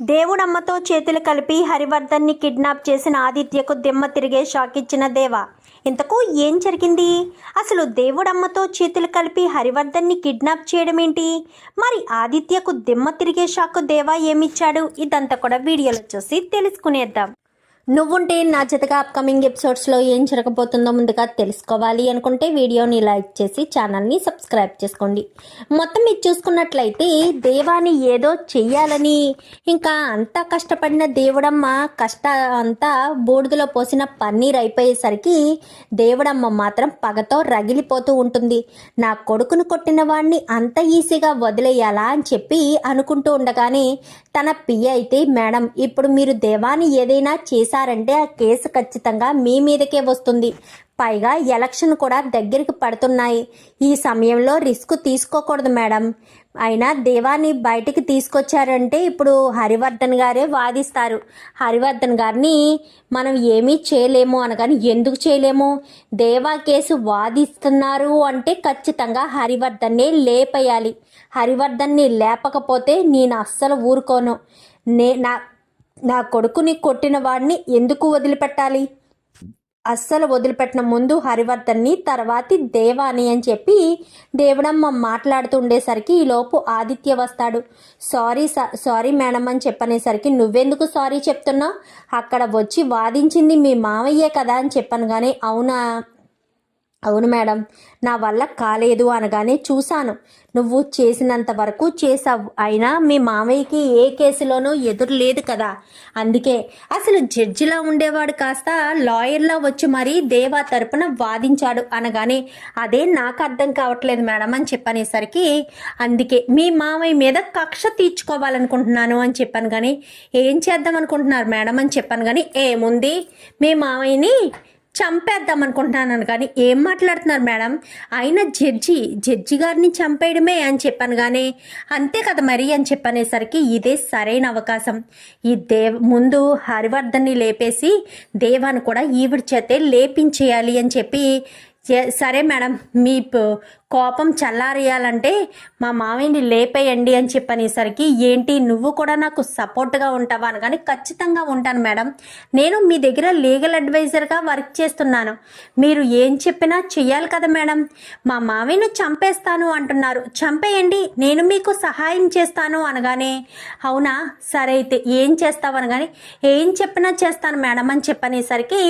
దేవుడమ్మతో చేతులు కలిపి హరివర్ధన్ని కిడ్నాప్ చేసిన ఆదిత్యకు దిమ్మ తిరిగే షాక్ ఇచ్చిన దేవ. ఇంతకు ఏం జరిగింది? అసలు దేవుడమ్మతో చేతులు కలిపి హరివర్ధన్ని కిడ్నాప్ చేయడం ఏంటి మరి ఆదిత్యకు దిమ్మ తిరిగే షాక్ దేవా ఏమిచ్చాడు? ఇదంతా కూడా వీడియోలో చూసి తెలుసుకునేద్దాం. నువ్వుంటే నా జతగా అప్కమింగ్ ఎపిసోడ్స్లో ఏం జరగబోతుందో ముందుగా తెలుసుకోవాలి అనుకుంటే వీడియోని లైక్ చేసి ఛానల్ని సబ్స్క్రైబ్ చేసుకోండి. మొత్తం మీరు చూసుకున్నట్లయితే దేవాని ఏదో చెయ్యాలని ఇంకా అంతా కష్టపడిన దేవుడమ్మ కష్ట అంతా బూడిదలో పోసిన పన్నీర్ అయిపోయేసరికి దేవుడమ్మ మాత్రం పగతో రగిలిపోతూ ఉంటుంది. నా కొడుకును కొట్టిన వాడిని అంత ఈజీగా వదిలేయాలా అని చెప్పి అనుకుంటూ ఉండగానే తన పియ్య అయితే మేడం ఇప్పుడు మీరు దేవాన్ని ఏదైనా చేశారంటే ఆ కేసు ఖచ్చితంగా మీ మీదకే వస్తుంది. పైగా ఎలక్షన్ కూడా దగ్గరికి పడుతున్నాయి. ఈ సమయంలో రిస్క్ తీసుకోకూడదు మేడం. అయినా దేవాన్ని బయటికి తీసుకొచ్చారంటే ఇప్పుడు హరివర్ధన్ గారే వాదిస్తారు. హరివర్ధన్ గారిని మనం ఏమీ చేయలేము అనగాని ఎందుకు చేయలేము? దేవా కేసు వాదిస్తున్నారు అంటే ఖచ్చితంగా హరివర్ధన్నే లేపేయాలి. హరివర్ధన్ని లేపకపోతే నేను అస్సలు ఊరుకోను. నే నా నా కొడుకుని కొట్టిన వాడిని ఎందుకు వదిలిపెట్టాలి? అస్సలు వదిలిపెట్టిన ముందు హరివర్ధన్ని తర్వాతి దేవాని అని చెప్పి దేవుడమ్మ మాట్లాడుతుండేసరికి ఈలోపు ఆదిత్య వస్తాడు. సారీ సారీ మేడం అని చెప్పనేసరికి నువ్వెందుకు సారీ చెప్తున్నావు? అక్కడ వచ్చి వాదించింది మీ మామయ్యే కదా అని చెప్పాను కానీ అవునా? అవును మేడం. నా వల్ల కాలేదు అనగానే చూశాను. నువ్వు చేసినంత వరకు చేసావు అయినా మీ మామయ్యకి ఏ కేసులోనూ ఎదురు లేదు కదా. అందుకే అసలు జడ్జిలా ఉండేవాడు కాస్త లాయర్లా వచ్చి మరీ దేవా తరపున వాదించాడు అనగానే అదే నాకు అర్థం కావట్లేదు మేడం అని చెప్పనేసరికి అందుకే మీ మామయ్య మీద కక్ష తీర్చుకోవాలనుకుంటున్నాను అని చెప్పాను కానీ ఏం చేద్దాం అనుకుంటున్నారు మేడం అని చెప్పాను కానీ ఏముంది? మీ మామయ్యని చంపేద్దాం అనుకుంటున్నాను కానీ ఏం మాట్లాడుతున్నారు మేడం? ఆయన జడ్జి జడ్జి గారిని చంపేయడమే అని చెప్పాను కానీ అంతే కదా మరి అని చెప్పనేసరికి ఇదే సరైన అవకాశం. ఈ దేవ్ ముందు హరివర్ధన్ని లేపేసి దేవాన్ని కూడా ఈవిడ చేతే లేపించేయాలి అని చెప్పి సరే మేడం మీ కోపం చల్లారేయాలంటే మా మామయ్యని లేపేయండి అని చెప్పనేసరికి ఏంటి నువ్వు కూడా నాకు సపోర్ట్గా ఉంటావా? అని. కానీ ఖచ్చితంగా ఉంటాను మేడం. నేను మీ దగ్గర లీగల్ అడ్వైజర్గా వర్క్ చేస్తున్నాను. మీరు ఏం చెప్పినా చెయ్యాలి కదా మేడం. మా మామయ్యను చంపేస్తాను అంటున్నారు. చంపేయండి నేను మీకు సహాయం చేస్తాను అనగానే అవునా సరే అయితే ఏం చేస్తావు? అనగానే ఏం చెప్పినా చేస్తాను మేడం అని చెప్పనేసరికి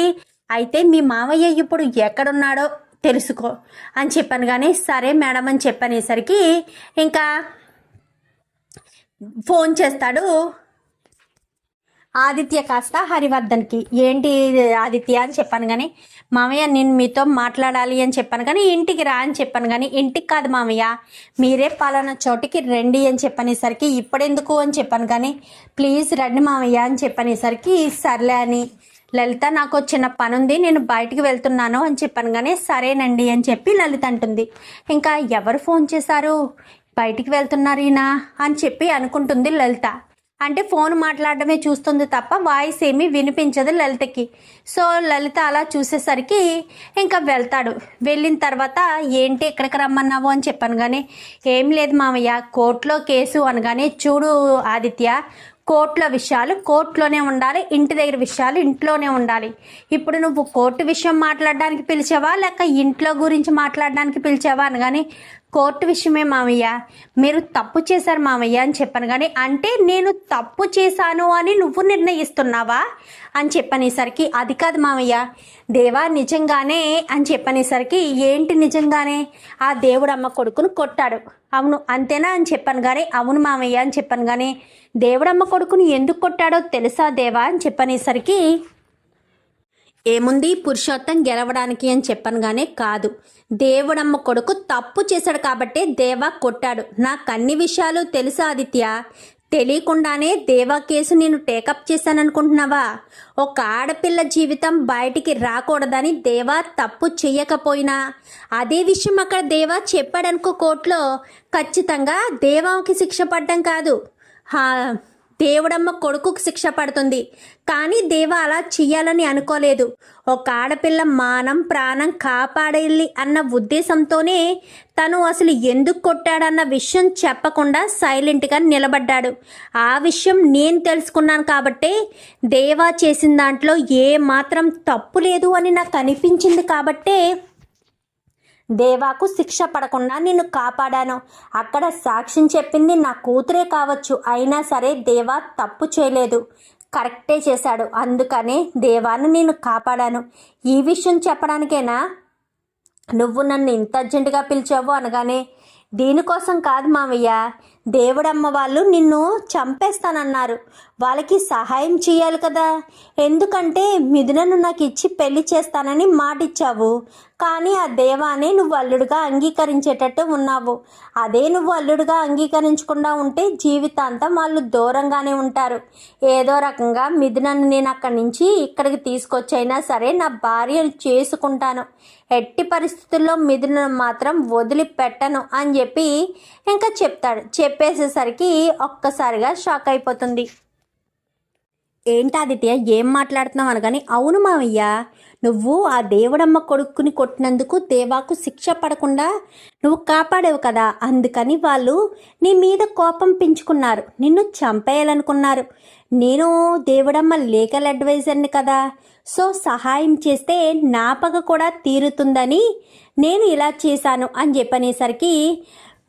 అయితే మీ మామయ్య ఇప్పుడు ఎక్కడున్నాడో తెలుసుకో. అని చెప్పాను కానీ సరే మేడం అని చెప్పనేసరికి ఇంకా ఫోన్ చేస్తాడు ఆదిత్య కాస్త హరివర్ధన్కి. ఏంటి ఆదిత్య అని చెప్పాను కానీ మామయ్య నేను మీతో మాట్లాడాలి అని చెప్పాను కానీ ఇంటికి రా అని చెప్పాను కానీ ఇంటికి కాదు మామయ్య మీరే పలానా చోటికి రండి అని చెప్పనేసరికి ఇప్పుడెందుకు అని చెప్పాను కానీ ప్లీజ్ రండి మామయ్య అని చెప్పనేసరికి సర్లే అని లలిత నాకు చిన్న పని ఉంది నేను బయటికి వెళ్తున్నాను అని చెప్పాను కానీ సరేనండి అని చెప్పి లలిత అంటుంది. ఇంకా ఎవరు ఫోన్ చేశారు? బయటికి వెళ్తున్నారు ఈయన అని చెప్పి అనుకుంటుంది లలిత. అంటే ఫోన్ మాట్లాడడమే చూస్తుంది తప్ప వాయిస్ ఏమీ వినిపించదు లలితకి. సో లలిత అలా చూసేసరికి ఇంకా వెళ్తాడు. వెళ్ళిన తర్వాత ఏంటి ఎక్కడికి రమ్మన్నావు అని చెప్పాను కానీ ఏం లేదు మామయ్య కోర్టులో కేసు అనగానే చూడు ఆదిత్య కోర్టులో విషయాలు కోర్టులోనే ఉండాలి ఇంటి దగ్గర విషయాలు ఇంట్లోనే ఉండాలి. ఇప్పుడు నువ్వు కోర్టు విషయం మాట్లాడడానికి పిలిచావా లేక ఇంట్లో గురించి మాట్లాడడానికి పిలిచావా అనగానే కోర్టు విషయమే మామయ్య. మీరు తప్పు చేశారు మామయ్య అని చెప్పాను కానీ అంటే నేను తప్పు చేశాను అని నువ్వు నిర్ణయిస్తున్నావా? అని చెప్పనేసరికి అది కాదు మామయ్య. దేవా నిజంగానే అని చెప్పనేసరికి ఏంటి నిజంగానే? ఆ దేవుడు అమ్మ కొడుకును కొట్టాడు. అవును అంతేనా అని చెప్పాను కానీ అవును మామయ్య అని చెప్పాను కానీ దేవుడమ్మ కొడుకుని ఎందుకు కొట్టాడో తెలుసా దేవా అని చెప్పనేసరికి ఏముంది? పురుషోత్తం గెలవడానికి అని చెప్పనుగానే కాదు. దేవుడమ్మ కొడుకు తప్పు చేశాడు కాబట్టే దేవా కొట్టాడు. నాకు అన్ని విషయాలు తెలుసు ఆదిత్య? తెలియకుండానే దేవా కేసు నేను టేకప్ చేశాననుకుంటున్నావా? ఒక ఆడపిల్ల జీవితం బయటికి రాకూడదని దేవా తప్పు చెయ్యకపోయినా అదే విషయం అక్కడ దేవా చెప్పాడనుకో కోర్టులో ఖచ్చితంగా దేవాకి శిక్ష పడ్డం కాదు. హా దేవుడమ్మ కొడుకుకు శిక్ష పడుతుంది. కానీ దేవ అలా చెయ్యాలని అనుకోలేదు. ఒక ఆడపిల్ల మానం ప్రాణం కాపాడాలి అన్న ఉద్దేశంతోనే తను అసలు ఎందుకు కొట్టాడన్న విషయం చెప్పకుండా సైలెంట్గా నిలబడ్డాడు. ఆ విషయం నేను తెలుసుకున్నాను కాబట్టే దేవా చేసిన దాంట్లో ఏ మాత్రం తప్పు లేదు అని నాకు అనిపించింది కాబట్టే దేవాకు శిక్ష పడకుండా నిన్ను కాపాడాను. అక్కడ సాక్ష్యం చెప్పింది నా కూతురే కావచ్చు. అయినా సరే దేవా తప్పు చేయలేదు. కరెక్టే చేశాడు. అందుకనే దేవాను నేను కాపాడాను. ఈ విషయం చెప్పడానికేనా? నువ్వు నన్ను ఇంత అర్జెంటుగా పిలిచావు అనగానే దీనికోసం కాదు మామయ్య దేవుడమ్మ వాళ్ళు నిన్ను చంపేస్తానన్నారు. వాళ్ళకి సహాయం చేయాలి కదా. ఎందుకంటే మిథునను నాకు ఇచ్చి పెళ్ళి చేస్తానని మాటిచ్చావు. కానీ ఆ దేవానే నువ్వు అల్లుడుగా అంగీకరించేటట్టు ఉన్నావు. అదే నువ్వు అల్లుడుగా అంగీకరించకుండా ఉంటే జీవితాంతం వాళ్ళు దూరంగానే ఉంటారు. ఏదో రకంగా మిథునను నేను అక్కడి నుంచి ఇక్కడికి తీసుకొచ్చైనా సరే నా భార్యను చేసుకుంటాను. ఎట్టి పరిస్థితుల్లో మిథునను మాత్రం వదిలిపెట్టను అని చెప్పి ఇంకా చెప్తాడు. చెప్పేసేసరికి ఒక్కసారిగా షాక్ అయిపోతుంది. ఏంటి ఆదిత్య ఏం మాట్లాడుతున్నావు అనగాని అవును మావయ్య నువ్వు ఆ దేవుడమ్మ కొడుకుని కొట్టినందుకు దేవాకు శిక్ష పడకుండా నువ్వు కాపాడేవు కదా. అందుకని వాళ్ళు నీ మీద కోపం పెంచుకున్నారు. నిన్ను చంపేయాలనుకున్నారు. నేను దేవుడమ్మ లీగల్ అడ్వైజర్ని కదా. సో సహాయం చేస్తే నా పగ కూడా తీరుతుందని నేను ఇలా చేశాను అని చెప్పనేసరికి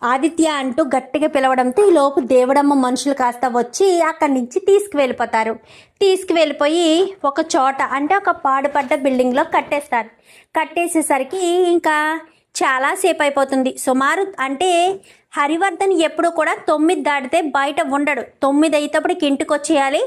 ఆదిత్య అంటూ గట్టిగా పిలవడంతో ఈ లోపు దేవుడమ్మ మనుషులు కాస్త వచ్చి అక్కడి నుంచి తీసుకువెళ్ళిపోతారు. తీసుకువెళ్ళిపోయి ఒక చోట అంటే ఒక పాడుపడ్డ బిల్డింగ్లో కట్టేస్తారు. కట్టేసేసరికి ఇంకా చాలాసేపు అయిపోతుంది. సుమారు అంటే హరివర్ధన్ ఎప్పుడు కూడా తొమ్మిది దాటితే బయట ఉండడు. తొమ్మిది అయ్యేటప్పటికి ఇంటికి వచ్చేయాలి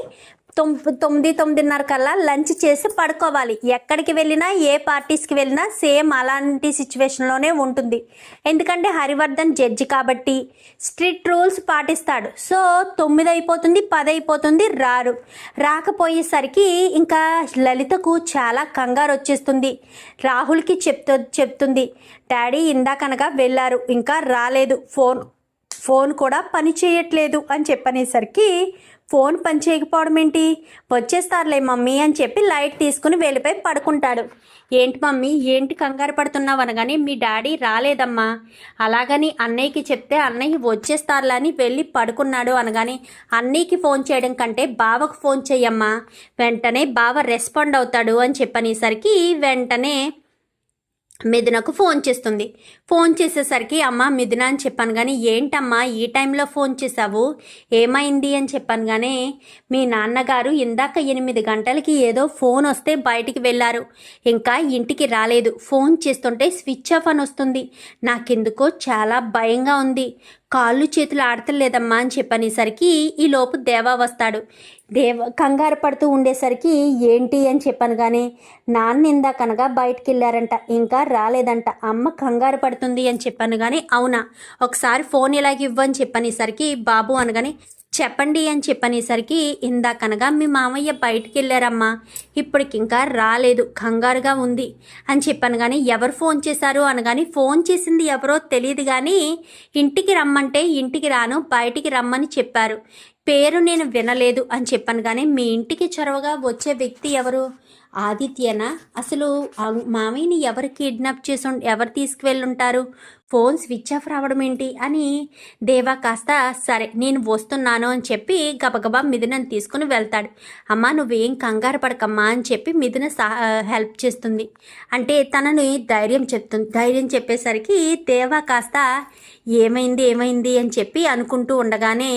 తొమ్మిది తొమ్మిదిన్నర కల్లా లంచ్ చేసి పడుకోవాలి. ఎక్కడికి వెళ్ళినా ఏ పార్టీస్కి వెళ్ళినా సేమ్ అలాంటి సిచ్యువేషన్లోనే ఉంటుంది. ఎందుకంటే హరివర్ధన్ జడ్జి కాబట్టి స్ట్రిక్ట్ రూల్స్ పాటిస్తాడు. సో తొమ్మిది అయిపోతుంది పది అయిపోతుంది రారు. రాకపోయేసరికి ఇంకా లలితకు చాలా కంగారు వచ్చేస్తుంది. రాహుల్కి చెప్తూ చెప్తుంది డాడీ ఇందాకనగా వెళ్ళారు ఇంకా రాలేదు. ఫోన్ ఫోన్ కూడా పని చేయట్లేదు అని చెప్పనేసరికి ఫోన్ పని చేయకపోవడం ఏంటి? వచ్చేస్తారులే మమ్మీ అని చెప్పి లైట్ తీసుకుని వెళ్ళిపోయి పడుకుంటాడు. ఏంటి మమ్మీ ఏంటి కంగారు పడుతున్నావు అనగానే మీ డాడీ రాలేదమ్మా. అలాగని అన్నయ్యకి చెప్తే అన్నయ్య వచ్చేస్తారులే అని వెళ్ళి పడుకున్నాడు అనగానే అన్నయ్యకి ఫోన్ చేయడం కంటే బావకు ఫోన్ చేయమ్మా వెంటనే బావ రెస్పాండ్ అవుతాడు అని చెప్పనేసరికి వెంటనే మిథునకు ఫోన్ చేస్తుంది. ఫోన్ చేసేసరికి అమ్మ మిథున అని చెప్పాను కానీ ఏంటమ్మా ఈ టైంలో ఫోన్ చేసావు ఏమైంది? అని చెప్పాను కానీ మీ నాన్నగారు ఇందాక ఎనిమిది గంటలకి ఏదో ఫోన్ వస్తే బయటికి వెళ్ళారు. ఇంకా ఇంటికి రాలేదు. ఫోన్ చేస్తుంటే స్విచ్ ఆఫ్ అని వస్తుంది. నాకెందుకో చాలా భయంగా ఉంది. కాళ్ళు చేతులు ఆడతలేదమ్మా అని చెప్పనేసరికి ఈ లోపు దేవా వస్తాడు. దేవ కంగారు పడుతూ ఉండేసరికి ఏంటి అని చెప్పాను కానీ నాన్న ఇందాకనగా బయటికి వెళ్ళారంట ఇంకా రాలేదంట అమ్మ కంగారు పడుతుంది అని చెప్పాను కానీ అవునా ఒకసారి ఫోన్ ఇలాగ ఇవ్వని చెప్పనేసరికి బాబు అనగానే చెప్పండి అని చెప్పనేసరికి ఇందాకనగా మీ మామయ్య బయటికి వెళ్ళారమ్మా ఇప్పటికింకా రాలేదు కంగారుగా ఉంది అని చెప్పాను కానీ ఎవరు ఫోన్ చేశారు? అనగాని ఫోన్ చేసింది ఎవరో తెలియదు కానీ ఇంటికి రమ్మంటే ఇంటికి రాను బయటికి రమ్మని చెప్పారు. పేరు నేను వినలేదు అని చెప్పాను కానీ మీ ఇంటికి చొరవగా వచ్చే వ్యక్తి ఎవరు? ఆదిత్యనా? అసలు మామయ్యని ఎవరు కిడ్నాప్ చేసి ఎవరు తీసుకువెళ్ళుంటారు ఫోన్ స్విచ్ ఆఫ్ రావడం ఏంటి అని దేవా కాస్త సరే నేను వస్తున్నాను అని చెప్పి గబగబా మిథునని తీసుకుని వెళ్తాడు. అమ్మా నువ్వేం కంగారు పడకమ్మా అని చెప్పి మిథున సహా హెల్ప్ చేస్తుంది. అంటే తనని ధైర్యం చెప్తుంది. ధైర్యం చెప్పేసరికి దేవా కాస్త ఏమైంది ఏమైంది అని చెప్పి అనుకుంటూ ఉండగానే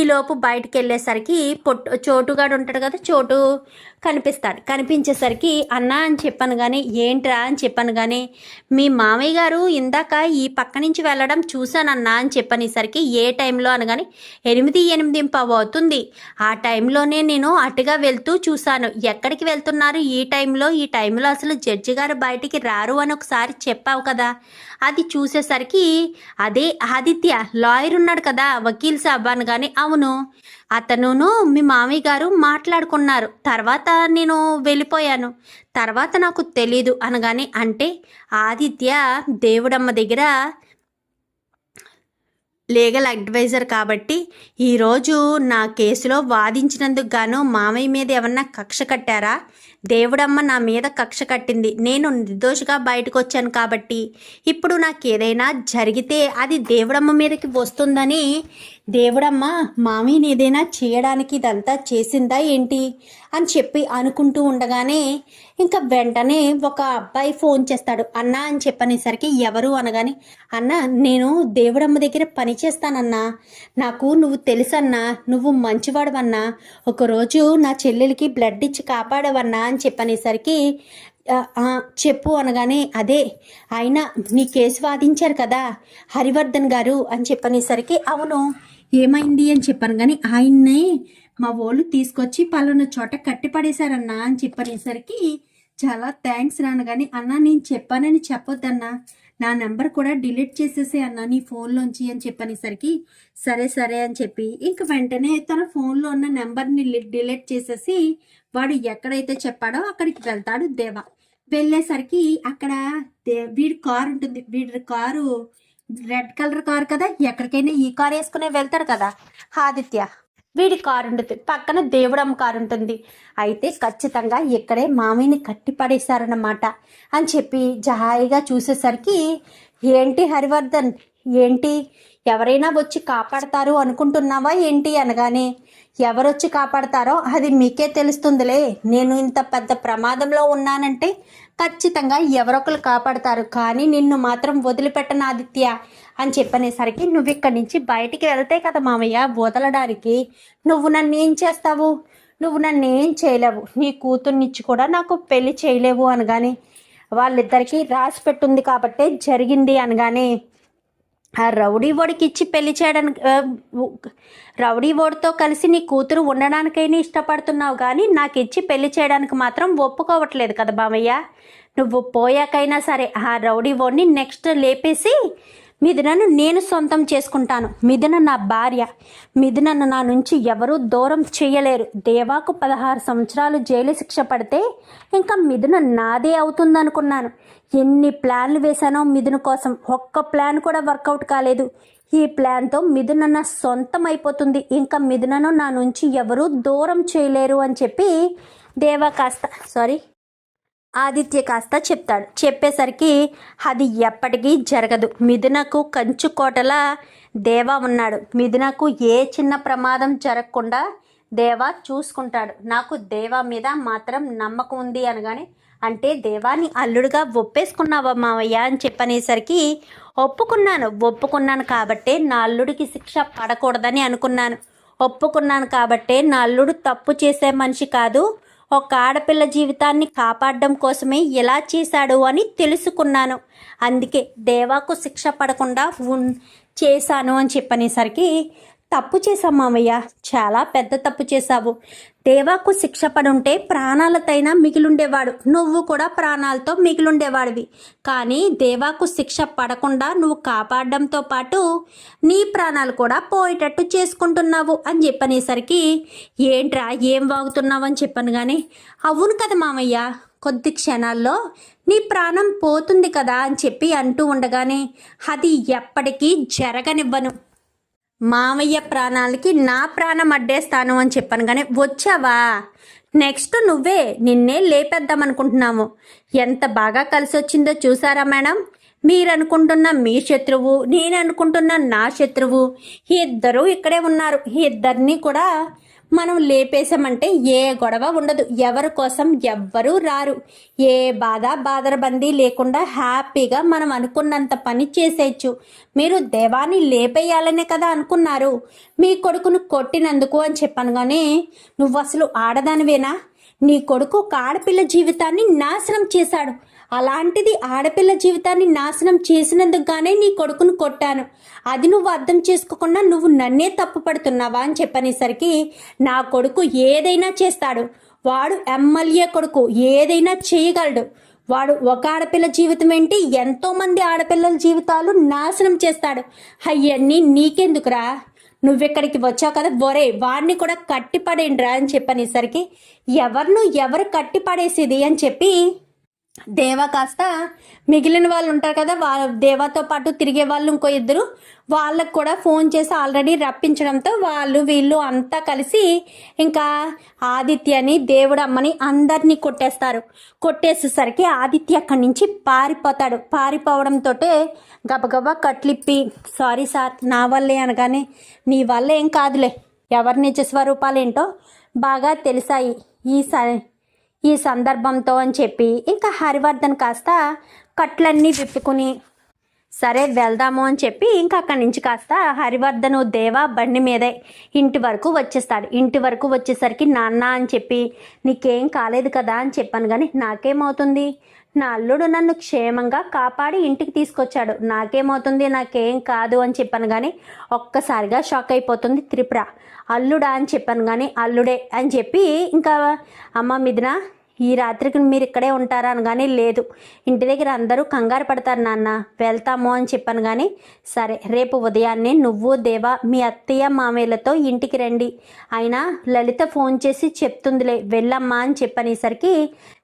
ఈలోపు బయటికి వెళ్ళేసరికి పొట్టు చోటుగాడు ఉంటాడు కదా చోటు కనిపిస్తాడు. కనిపించేసరికి అన్నా అని చెప్పాను కానీ ఏంట్రా అని చెప్పాను కానీ మీ మామయ్య గారు ఇందాక ఈ పక్క నుంచి వెళ్ళడం చూశానన్నా అని చెప్పనేసరికి ఏ టైంలో అనగానే ఎనిమిది ఎనిమిది పావు అవుతుంది. ఆ టైంలోనే నేను అటుగా వెళ్తూ చూశాను. ఎక్కడికి వెళ్తున్నారు? ఈ టైంలో? ఈ టైంలో అసలు జడ్జి గారు బయటికి రారు అని ఒకసారి చెప్పావు కదా. అది చూసేసరికి అదే ఆదిత్య లాయర్ ఉన్నాడు కదా వకీల్ సాబ్ అనగానే అవును. అతనును మీ మామయ్య గారు మాట్లాడుకున్నారు. తర్వాత నేను వెళ్ళిపోయాను. తర్వాత నాకు తెలీదు అనగానే అంటే ఆదిత్య దేవుడమ్మ దగ్గర లీగల్ అడ్వైజర్ కాబట్టి ఈరోజు నా కేసులో వాదించినందుకు గాను మామయ్య మీద ఏమన్నా కక్ష కట్టారా? దేవుడమ్మ నా మీద కక్ష కట్టింది. నేను నిర్దోషిగా బయటకు వచ్చాను కాబట్టి ఇప్పుడు నాకు ఏదైనా జరిగితే అది దేవుడమ్మ మీదకి వస్తుందని దేవుడమ్మా మామీని ఏదైనా చేయడానికి ఇదంతా చేసిందా ఏంటి? అని చెప్పి అనుకుంటూ ఉండగానే ఇంకా వెంటనే ఒక అబ్బాయి ఫోన్ చేస్తాడు. అన్న అని చెప్పనేసరికి ఎవరు అనగానే అన్న నేను దేవుడమ్మ దగ్గర పని చేస్తానన్నా. నాకు నువ్వు తెలుసన్నా నువ్వు మంచివాడవన్నా. ఒకరోజు నా చెల్లెలికి బ్లడ్ ఇచ్చి కాపాడవన్నా అని చెప్పనేసరికి చెప్పు అనగానే అదే ఆయన నీ కేసు వాదించారు కదా హరివర్ధన్ గారు అని చెప్పనేసరికి అవును ఏమైంది అని చెప్పాను కానీ ఆయన్నే మా వాళ్ళు తీసుకొచ్చి పలానా చోట కట్టి పడేశారన్నా అని చెప్పనేసరికి చాలా థ్యాంక్స్ నాన్నగాని అన్న నేను చెప్పానని చెప్పొద్దన్నా నా నెంబర్ కూడా డిలీట్ చేసేసే అన్న నీ ఫోన్లోంచి అని చెప్పనేసరికి సరే సరే అని చెప్పి ఇంక వెంటనే తన ఫోన్లో ఉన్న నెంబర్ని డిలీట్ చేసేసి వాడు ఎక్కడైతే చెప్పాడో అక్కడికి వెళ్తాడు దేవా. వెళ్ళేసరికి అక్కడ దే- వీడి కారు ఉంటుంది వీడి కారు రెడ్ కలర్ కారు కదా ఎక్కడికైనా ఈ కారు వేసుకునే వెళ్తాడు కదా ఆదిత్య. వీడి కారు ఉంటుంది పక్కన దేవుడమ్మ కారు ఉంటుంది. అయితే ఖచ్చితంగా ఇక్కడే మామయ్యని కట్టి పడేశారన్నమాట అని చెప్పి జాయిగా చూసేసరికి ఏంటి హరివర్ధన్ ఏంటి? ఎవరైనా వచ్చి కాపాడతారు అనుకుంటున్నావా ఏంటి? అనగానే ఎవరొచ్చి కాపాడతారో అది మీకే తెలుస్తుందిలే. నేను ఇంత పెద్ద ప్రమాదంలో ఉన్నానంటే ఖచ్చితంగా ఎవరొకరు కాపాడతారు. కానీ నిన్ను మాత్రం వదిలిపెట్టను ఆదిత్య అని చెప్పనేసరికి నువ్వు ఇక్కడి నుంచి బయటికి వెళ్తే కదా మామయ్య వదలడానికి. నువ్వు నన్ను ఏం చేస్తావు? నువ్వు నన్ను ఏం చేయలేవు. నీ కూతుర్నిచ్చి కూడా నాకు పెళ్ళి చేయలేవు అనగానే వాళ్ళిద్దరికీ రాసి పెట్టుంది కాబట్టే జరిగింది అనగానే ఆ రౌడీ ఓడికి ఇచ్చి పెళ్ళి చేయడానికి రౌడీ ఓడితో కలిసి నీ కూతురు ఉండడానికైనా ఇష్టపడుతున్నావు కానీ నాకు ఇచ్చి పెళ్ళి చేయడానికి మాత్రం ఒప్పుకోవట్లేదు కదా బామయ్య నువ్వు పోయాకైనా సరే ఆ రౌడీ ఓడిని నెక్స్ట్ లేపేసి మిథునను నేను సొంతం చేసుకుంటాను. మిథున నా భార్య. మిథునను నా నుంచి ఎవరూ దూరం చేయలేరు. దేవాకు పదహారు సంవత్సరాలు జైలు శిక్ష పడితే ఇంకా మిథున నాదే అవుతుందనుకున్నాను. ఎన్ని ప్లాన్లు వేశానో మిథున కోసం. ఒక్క ప్లాన్ కూడా వర్కౌట్ కాలేదు. ఈ ప్లాన్తో మిథున నా సొంతం అయిపోతుంది ఇంకా మిథునను నా నుంచి ఎవరూ దూరం చేయలేరు అని చెప్పి దేవా కాస్త సారీ. ఆదిత్య కాస్త చెప్తాడు. చెప్పేసరికి అది ఎప్పటికీ జరగదు. మిథునకు కంచుకోటల దేవా ఉన్నాడు. మిథునకు ఏ చిన్న ప్రమాదం జరగకుండా దేవా చూసుకుంటాడు. నాకు దేవా మీద మాత్రం నమ్మకం ఉంది అనగానే అంటే దేవాని అల్లుడుగా ఒప్పేసుకున్నావా మావయ్య అని చెప్పనేసరికి ఒప్పుకున్నాను. ఒప్పుకున్నాను కాబట్టే నా అల్లుడికి శిక్ష పడకూడదని అనుకున్నాను. ఒప్పుకున్నాను కాబట్టే నా అల్లుడు తప్పు చేసే మనిషి కాదు. ఒక ఆడపిల్ల జీవితాన్ని కాపాడడం కోసమే ఎలా చేశాడు అని తెలుసుకున్నాను. అందుకే దేవాకు శిక్ష పడకుండా ఉన్ చేశాను అని చెప్పనేసరికి తప్పు చేశాం మామయ్య చాలా పెద్ద తప్పు చేశావు. దేవాకు శిక్ష పడుంటే ప్రాణాలతైనా మిగిలుండేవాడు. నువ్వు కూడా ప్రాణాలతో మిగిలుండేవాడివి. కానీ దేవాకు శిక్ష పడకుండా నువ్వు కాపాడడంతో పాటు నీ ప్రాణాలు కూడా పోయేటట్టు చేసుకుంటున్నావు అని చెప్పనేసరికి ఏంట్రా ఏం వాగుతున్నావు? అని చెప్పాను కానీ అవును కదా మామయ్య కొద్ది క్షణాల్లో నీ ప్రాణం పోతుంది కదా అని చెప్పి అంటూ ఉండగానే అది ఎప్పటికీ జరగనివ్వను. మామయ్య ప్రాణాలకి నా ప్రాణం అడ్డేస్తాను అని చెప్పాను కానీ వచ్చావా? నెక్స్ట్ నువ్వే నిన్నే లేపేద్దాం అనుకుంటున్నాము ఎంత బాగా కలిసి వచ్చిందో చూసారా మేడం? మీరనుకుంటున్న మీ శత్రువు నేను అనుకుంటున్న నా శత్రువు. ఈ ఇక్కడే ఉన్నారు. ఇద్దరినీ ఇద్దరిని కూడా మనం లేపేశామంటే ఏ గొడవ ఉండదు. ఎవరి కోసం ఎవ్వరూ రారు. ఏ బాధ బాధరబందీ లేకుండా హ్యాపీగా మనం అనుకున్నంత పని చేసేయచ్చు. మీరు దేవాన్ని లేపేయాలనే కదా అనుకున్నారు. మీ కొడుకును కొట్టినందుకు అని చెప్పాను కానీ నువ్వు అసలు ఆడదానివేనా? నీ కొడుకు ఒక ఆడపిల్ల జీవితాన్ని నాశనం చేశాడు. అలాంటిది ఆడపిల్ల జీవితాన్ని నాశనం చేసినందుకుగానే నీ కొడుకును కొట్టాను. అది నువ్వు అర్థం చేసుకోకుండా నువ్వు నన్నే తప్పు పడుతున్నావా అని చెప్పనేసరికి నా కొడుకు ఏదైనా చేస్తాడు. వాడు ఎమ్మెల్యే కొడుకు ఏదైనా చేయగలడు. వాడు ఒక ఆడపిల్ల జీవితం ఏంటి? ఎంతోమంది ఆడపిల్లల జీవితాలు నాశనం చేస్తాడు. అయ్యన్నీ నీకెందుకురా? నువ్వెక్కడికి వచ్చావు కదా ఒరే వాడిని కూడా కట్టిపడేయండిరా అని చెప్పనేసరికి ఎవరిను ఎవరు కట్టిపడేసేది అని చెప్పి దేవా కాస్త మిగిలిన వాళ్ళు ఉంటారు కదా వాళ్ళ దేవాతో పాటు తిరిగే వాళ్ళు ఇంకో ఇద్దరు వాళ్ళకు కూడా ఫోన్ చేసి ఆల్రెడీ రప్పించడంతో వాళ్ళు వీళ్ళు అంతా కలిసి ఇంకా ఆదిత్యని దేవుడమ్మని అందరినీ కొట్టేస్తారు. కొట్టేసేసరికి ఆదిత్య అక్కడి నుంచి పారిపోతాడు. పారిపోవడంతో గబగబా కట్లిప్పి సారీ సార్ నా వల్లే అనగానే నీ వల్ల ఏం కాదులే. ఎవరి నిజ స్వరూపాలేంటో బాగా తెలిసాయి. ఈ ఈ సందర్భంతో అని చెప్పి ఇంకా హరివర్ధన్ కాస్త కట్లన్నీ విప్పుకుని సరే వెళ్దాము అని చెప్పి ఇంకా అక్కడి నుంచి కాస్త హరివర్ధను దేవా బండి మీదే ఇంటి వరకు వచ్చేస్తాడు. ఇంటి వరకు వచ్చేసరికి నాన్న అని చెప్పి నీకేం కాలేదు కదా అని చెప్పాను కానీ నాకేమవుతుంది? నా అల్లుడు నన్ను క్షేమంగా కాపాడి ఇంటికి తీసుకొచ్చాడు. నాకేమవుతుంది? నాకేం కాదు అని చెప్పాను కానీ ఒక్కసారిగా షాక్ అయిపోతుంది త్రిపుర. అల్లుడా అని చెప్పాను కానీ అల్లుడే అని చెప్పి ఇంకా అమ్మ మీదిన ఈ రాత్రికి మీరు ఇక్కడే ఉంటారా? అనగానే లేదు. ఇంటి దగ్గర అందరూ కంగారు పడతారు నాన్న. వెళ్తాము అని చెప్పాను కానీ సరే రేపు ఉదయాన్నే నువ్వు దేవా మీ అత్తయ్య మామయ్యలతో ఇంటికి రండి. అయినా లలిత ఫోన్ చేసి చెప్తుందిలే వెళ్ళమ్మా అని చెప్పనేసరికి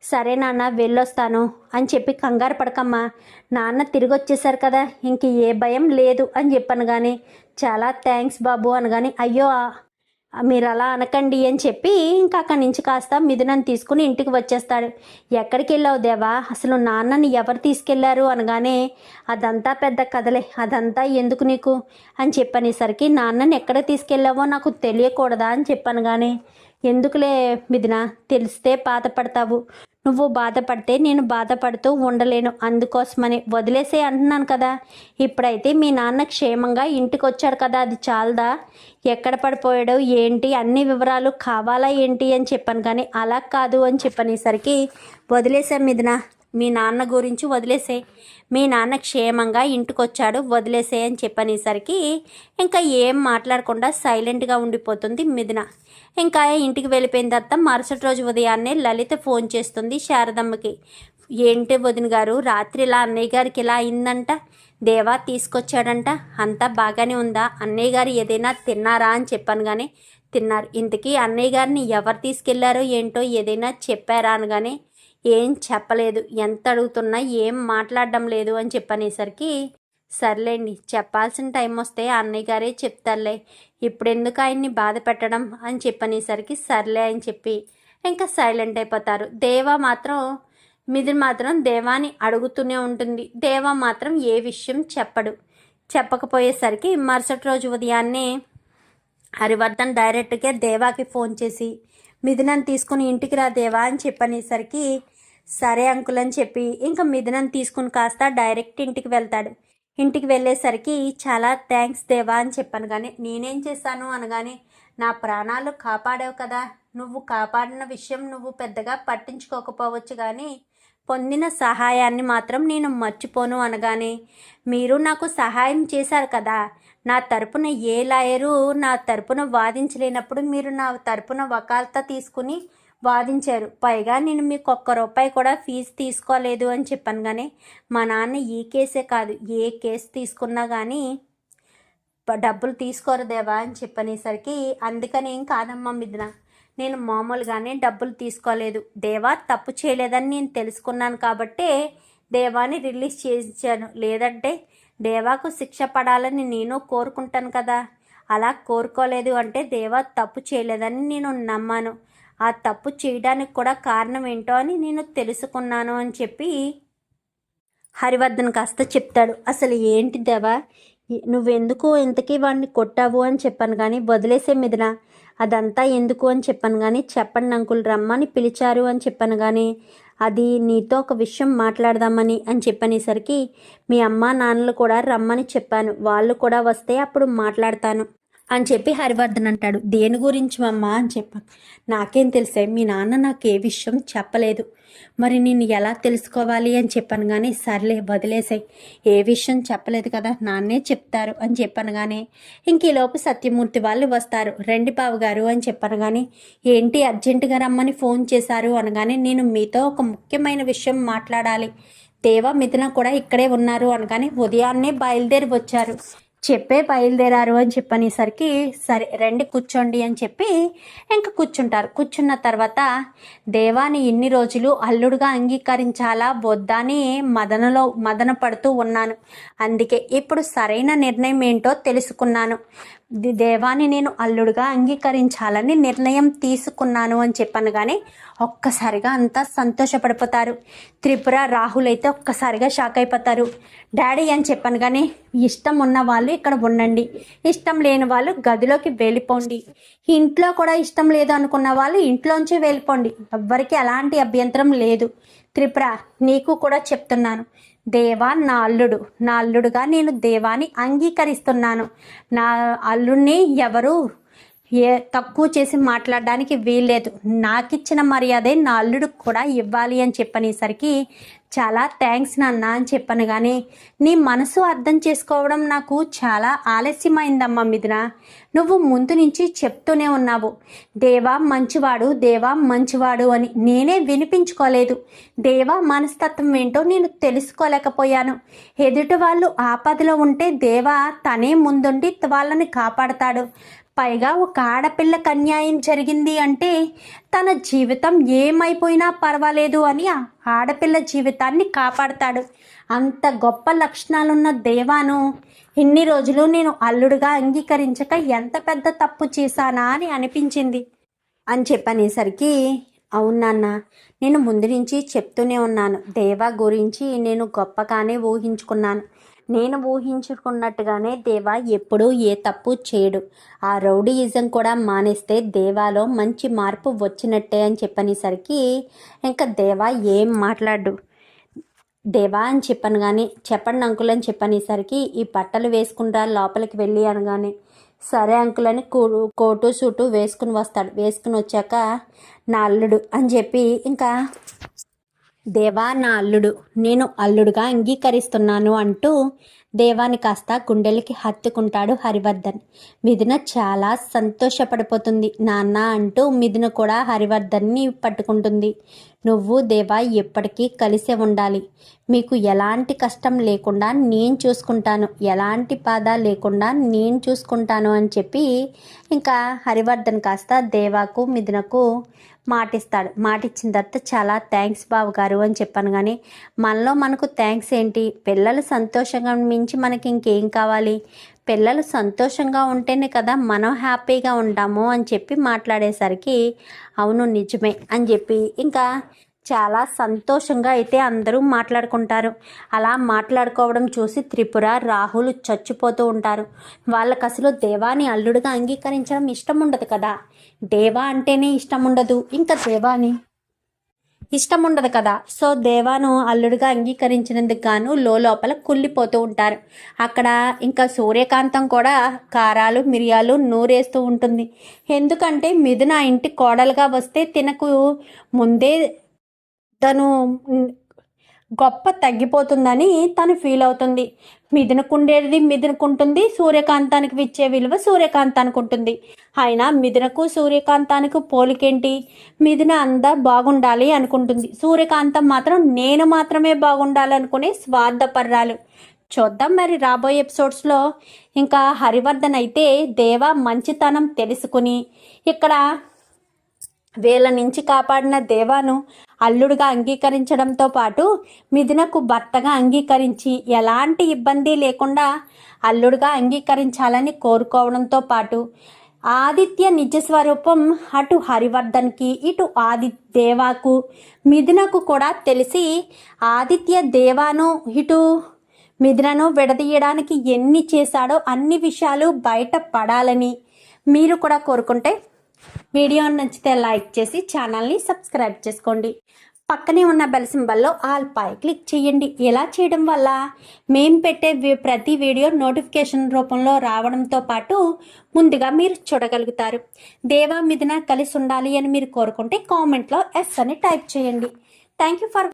సరే నాన్న వెళ్ళొస్తాను అని చెప్పి కంగారు పడకమ్మా. నాన్న తిరిగి వచ్చేసారు కదా ఇంక ఏ భయం లేదు అని చెప్పాను కానీ చాలా థ్యాంక్స్ బాబు అనగాని అయ్యో మీరు అలా అనకండి అని చెప్పి ఇంకా అక్కడి నుంచి కాస్త మిథునని తీసుకుని ఇంటికి వచ్చేస్తాడు. ఎక్కడికి వెళ్ళావు దేవా? అసలు నాన్నని ఎవరు తీసుకెళ్ళారు అనగానే అదంతా పెద్ద కథలే అదంతా ఎందుకు నీకు? అని చెప్పనేసరికి నాన్నని ఎక్కడ తీసుకెళ్ళావో నాకు తెలియకూడదా? అని చెప్పాను కానీ ఎందుకులే మిథున తెలిస్తే బాధపడతావు. నువ్వు బాధపడితే నేను బాధపడుతూ ఉండలేను. అందుకోసమని వదిలేసే అంటున్నాను కదా. ఇప్పుడైతే మీ నాన్న క్షేమంగా ఇంటికి వచ్చాడు కదా. అది చాలదా? ఎక్కడ పడిపోయాడు ఏంటి? అన్ని వివరాలు కావాలా ఏంటి అని చెప్పాను కానీ అలా కాదు అని చెప్పనేసరికి వదిలేసాం మిథున. మీ నాన్న గురించి వదిలేసే. మీ నాన్న క్షేమంగా ఇంటికి వచ్చాడు వదిలేసే అని చెప్పనేసరికి ఇంకా ఏం మాట్లాడకుండా సైలెంట్గా ఉండిపోతుంది మిథున. ఇంకా ఇంటికి వెళ్ళిపోయిన తర్వాత మరుసటి రోజు ఉదయాన్నే లలిత ఫోన్ చేస్తుంది శారదమ్మకి. ఏంటి వదిన గారు రాత్రి ఇలా అన్నయ్య గారికి ఇలా అయిందంట? దేవా తీసుకొచ్చాడంట? అంతా బాగానే ఉందా? అన్నయ్య గారు ఏదైనా తిన్నారా? అని చెప్పాను కానీ తిన్నారు. ఇంతకీ అన్నయ్య గారిని ఎవరు తీసుకెళ్ళారో ఏంటో ఏదైనా చెప్పారా అనగానే ఏం చెప్పలేదు. ఎంత అడుగుతున్నా ఏం మాట్లాడడం లేదు అని చెప్పనేసరికి సర్లేండి చెప్పాల్సిన టైం వస్తే అన్నయ్య గారే చెప్తారులే ఇప్పుడెందుకు ఆయన్ని బాధ పెట్టడం అని చెప్పనేసరికి సర్లే అని చెప్పి ఇంకా సైలెంట్ అయిపోతారు. దేవా మాత్రం మిది మాత్రం దేవాని అడుగుతూనే ఉంటుంది. దేవా మాత్రం ఏ విషయం చెప్పడు. చెప్పకపోయేసరికి మరుసటి రోజు ఉదయాన్నే హరివర్ధన్ డైరెక్ట్గా దేవాకి ఫోన్ చేసి మిథునని తీసుకుని ఇంటికి రా దేవా అని చెప్పనేసరికి సరే అంకుల్ అని చెప్పి ఇంకా మిథునని తీసుకుని కాస్త డైరెక్ట్ ఇంటికి వెళ్తాడు. ఇంటికి వెళ్ళేసరికి చాలా థ్యాంక్స్ దేవా అని చెప్పాను కానీ నేనేం చేశాను అనగానే నా ప్రాణాలు కాపాడావు కదా నువ్వు కాపాడిన విషయం నువ్వు పెద్దగా పట్టించుకోకపోవచ్చు కానీ పొందిన సహాయాన్ని మాత్రం నేను మర్చిపోను అనగానే మీరు నాకు సహాయం చేశారు కదా నా తరపున ఏ లాయరు నా తరపున వాదించలేనప్పుడు మీరు నా తరపున వకాల్తా తీసుకుని వాదించారు. పైగా నేను మీకు ఒక్క రూపాయి కూడా ఫీజు తీసుకోలేదు అని చెప్పాను కానీ మా నాన్న ఈ కేసే కాదు ఏ కేసు తీసుకున్నా కానీ డబ్బులు తీసుకోరు దేవా అని చెప్పనేసరికి అందుకని ఏం కాదమ్మా మిథున నేను మామూలుగానే డబ్బులు తీసుకోలేదు. దేవా తప్పు చేయలేదని నేను తెలుసుకున్నాను కాబట్టే దేవాని రిలీజ్ చేయించాను. లేదంటే దేవాకు శిక్ష పడాలని నేను కోరుకుంటాను కదా. అలా కోరుకోలేదు అంటే దేవా తప్పు చేయలేదని నేను నమ్మాను. ఆ తప్పు చేయడానికి కూడా కారణం ఏంటో అని నేను తెలుసుకున్నాను అని చెప్పి హరివర్ధన్ కాస్త చెప్తాడు. అసలు ఏంటి దేవా? నువ్వెందుకు ఇంతకీ వాడిని కొట్టావు అని చెప్పాను కానీ వదిలేసే మిదిన అదంతా ఎందుకు అని చెప్పాను కానీ చెప్పండి అంకుల్ రమ్మని పిలిచారు అని చెప్పాను కానీ అది నీతో ఒక విషయం మాట్లాడదామని అని చెప్పనేసరికి మీ అమ్మ నాన్నలు కూడా రమ్మని చెప్పాను. వాళ్ళు కూడా వస్తే అప్పుడు మాట్లాడతాను. అని చెప్పి హరివర్ధన్ అంటాడు. దేని గురించి అమ్మా అని చెప్పాను నాకేం తెలిసే మీ నాన్న నాకు ఏ విషయం చెప్పలేదు. మరి నేను ఎలా తెలుసుకోవాలి? అని చెప్పాను కానీ సర్లే వదిలేసాయి. ఏ విషయం చెప్పలేదు కదా నాన్నే చెప్తారు అని చెప్పాను కానీ ఇంక ఈలోపు సత్యమూర్తి వాళ్ళు వస్తారు. రెండి బావు గారు అని చెప్పాను కానీ ఏంటి అర్జెంటుగా రమ్మని ఫోన్ చేశారు? అనగానే నేను మీతో ఒక ముఖ్యమైన విషయం మాట్లాడాలి. దేవ మిథున కూడా ఇక్కడే ఉన్నారు అనగానే ఉదయాన్నే బయలుదేరి వచ్చారు. చెప్పే బయలుదేరారు అని చెప్పనేసరికి సరే రండి కూర్చోండి అని చెప్పి ఇంకా కూర్చుంటారు. కూర్చున్న తర్వాత దేవాని ఇన్ని రోజులు అల్లుడుగా అంగీకరించాలా? వద్దా అని మదనలో మదన పడుతూ ఉన్నాను. అందుకే ఇప్పుడు సరైన నిర్ణయం ఏంటో తెలుసుకున్నాను. దేవాన్ని నేను అల్లుడుగా అంగీకరించాలని నిర్ణయం తీసుకున్నాను అని చెప్పాను కానీ ఒక్కసారిగా అంతా సంతోషపడిపోతారు. త్రిపుర రాహుల్ అయితే ఒక్కసారిగా షాక్ అయిపోతారు. డాడీ అని చెప్పాను కానీ ఇష్టం ఉన్న వాళ్ళు ఇక్కడ ఉండండి. ఇష్టం లేని వాళ్ళు గదిలోకి వెళ్ళిపోండి. ఇంట్లో కూడా ఇష్టం లేదు అనుకున్న వాళ్ళు ఇంట్లోంచి వెళ్ళిపోండి. ఎవ్వరికి ఎలాంటి అభ్యంతరం లేదు. త్రిపుర నీకు కూడా చెప్తున్నాను. దేవా నా అల్లుడు. నా అల్లుడుగా నేను దేవాని అంగీకరిస్తున్నాను. నా అల్లుడిని ఎవరు ఏ తక్కువ చేసి మాట్లాడడానికి వీల్లేదు. నాకిచ్చిన మర్యాదే నా అల్లుడికి కూడా ఇవ్వాలి అని చెప్పనేసరికి చాలా థ్యాంక్స్ నాన్న అని చెప్పాను కానీ నీ మనసు అర్థం చేసుకోవడం నాకు చాలా ఆలస్యమైందమ్మా మిథున. నువ్వు ముందు నుంచి చెప్తూనే ఉన్నావు. దేవా మంచివాడు దేవా మంచివాడు అని నేనే వినిపించుకోలేదు. దేవా మనస్తత్వం ఏంటో నేను తెలుసుకోలేకపోయాను. ఎదుటి వాళ్ళు ఆపదలో ఉంటే దేవా తనే ముందుండి వాళ్ళని కాపాడతాడు. పైగా ఒక ఆడపిల్లకి అన్యాయం జరిగింది అంటే తన జీవితం ఏమైపోయినా పర్వాలేదు అని ఆడపిల్ల జీవితాన్ని కాపాడతాడు. అంత గొప్ప లక్షణాలున్న దేవాను ఇన్ని రోజులు నేను అల్లుడుగా అంగీకరించక ఎంత పెద్ద తప్పు చేశానా అని అనిపించింది. అని చెప్పనేసరికి అవునాన్న నేను ముందు నుంచి చెప్తూనే ఉన్నాను. దేవా గురించి నేను గొప్పగానే ఊహించుకున్నాను. నేను ఊహించుకున్నట్టుగానే దేవా ఎప్పుడూ ఏ తప్పు చేయడు ఆ రౌడీయిజం కూడా మానేస్తే దేవాలో మంచి మార్పు వచ్చినట్టే అని చెప్పనేసరికి ఇంకా దేవా ఏం మాట్లాడు? దేవా అని చెప్పను కానీ చెప్పండి అంకుల్ అని చెప్పనేసరికి ఈ బట్టలు వేసుకుంటా లోపలికి వెళ్ళి అనగానే సరే అంకుల్ అని కో- కోటు సూటు వేసుకుని వస్తాడు. వేసుకుని వచ్చాక నా అల్లుడు అని చెప్పి ఇంకా దేవా నా అల్లుడు నేను అల్లుడుగా అంగీకరిస్తున్నాను అంటూ దేవాని కాస్త గుండెలకి హత్తుకుంటాడు హరివర్ధన్. మిథున చాలా సంతోషపడిపోతుంది. నాన్న అంటూ మిథున కూడా హరివర్ధన్ని పట్టుకుంటుంది. నువ్వు దేవా ఎప్పటికీ కలిసే ఉండాలి. మీకు ఎలాంటి కష్టం లేకుండా నేను చూసుకుంటాను. ఎలాంటి బాధ లేకుండా నేను చూసుకుంటాను అని చెప్పి ఇంకా హరివర్ధన్ కాస్త దేవాకు మిథునకు మాటిస్తాడు. మాటిచ్చిన తర్వాత చాలా థ్యాంక్స్ బాబు గారు అని చెప్పాను కానీ మనలో మనకు థ్యాంక్స్ ఏంటి? పిల్లలు సంతోషంగా మించి మనకి ఇంకేం కావాలి? పిల్లలు సంతోషంగా ఉంటేనే కదా మనం హ్యాపీగా ఉంటాము అని చెప్పి మాట్లాడేసరికి అవును నిజమే అని చెప్పి ఇంకా చాలా సంతోషంగా అయితే అందరూ మాట్లాడుకుంటారు. అలా మాట్లాడుకోవడం చూసి త్రిపుర రాహుల్ చచ్చిపోతూ ఉంటారు. వాళ్ళకి అసలు దేవాని అల్లుడుగా అంగీకరించడం ఇష్టం ఉండదు కదా. దేవా అంటేనే ఇష్టం ఉండదు ఇంకా దేవాని? ఇష్టం ఉండదు కదా. సో దేవాను అల్లుడిగా అంగీకరించినందుకు గాను లోపల కుళ్ళిపోతూ ఉంటారు. అక్కడ ఇంకా సూర్యకాంతం కూడా కారాలు మిరియాలు నూరేస్తూ ఉంటుంది. ఎందుకంటే మిథున ఇంటి కోడలుగా వస్తే తినకు ముందే తను గొప్ప తగ్గిపోతుందని తను ఫీల్ అవుతుంది. మిథునకుండేది మిథునకుంటుంది సూర్యకాంతానికి ఇచ్చే విలువ సూర్యకాంతానికి ఉంటుంది అయినా మిథునకు సూర్యకాంతానికి పోలికేంటి? మిథున అందా బాగుండాలి అనుకుంటుంది. సూర్యకాంతం మాత్రం నేను మాత్రమే బాగుండాలి అనుకునే స్వార్థపర్రాలు. చూద్దాం మరి రాబోయే ఎపిసోడ్స్లో ఇంకా హరివర్ధన్ అయితే దేవ మంచితనం తెలుసుకుని ఇక్కడ వీళ్ళ నుంచి కాపాడిన దేవాను అల్లుడుగా అంగీకరించడంతో పాటు మిథునకు భర్తగా అంగీకరించి ఎలాంటి ఇబ్బంది లేకుండా అల్లుడుగా అంగీకరించాలని కోరుకోవడంతో పాటు ఆదిత్య నిజ స్వరూపం అటు హరివర్ధన్కి ఇటు ఆది దేవాకు మిథునకు కూడా తెలిసి ఆదిత్య దేవాను ఇటు మిథునను విడదీయడానికి ఎన్ని చేశాడో అన్ని విషయాలు బయట పడాలని మీరు కూడా కోరుకుంటే వీడియో నచ్చితే లైక్ చేసి ఛానల్ని సబ్స్క్రైబ్ చేసుకోండి. పక్కనే ఉన్న బెల్ సింబల్లో ఆల్ పై క్లిక్ చేయండి. ఇలా చేయడం వల్ల? మేము పెట్టే ప్రతి వీడియో నోటిఫికేషన్ రూపంలో రావడంతో పాటు ముందుగా మీరు చూడగలుగుతారు. దేవా మిథున కలిసి ఉండాలి అని మీరు కోరుకుంటే కామెంట్లో ఎస్ అని టైప్ చేయండి. Thank you for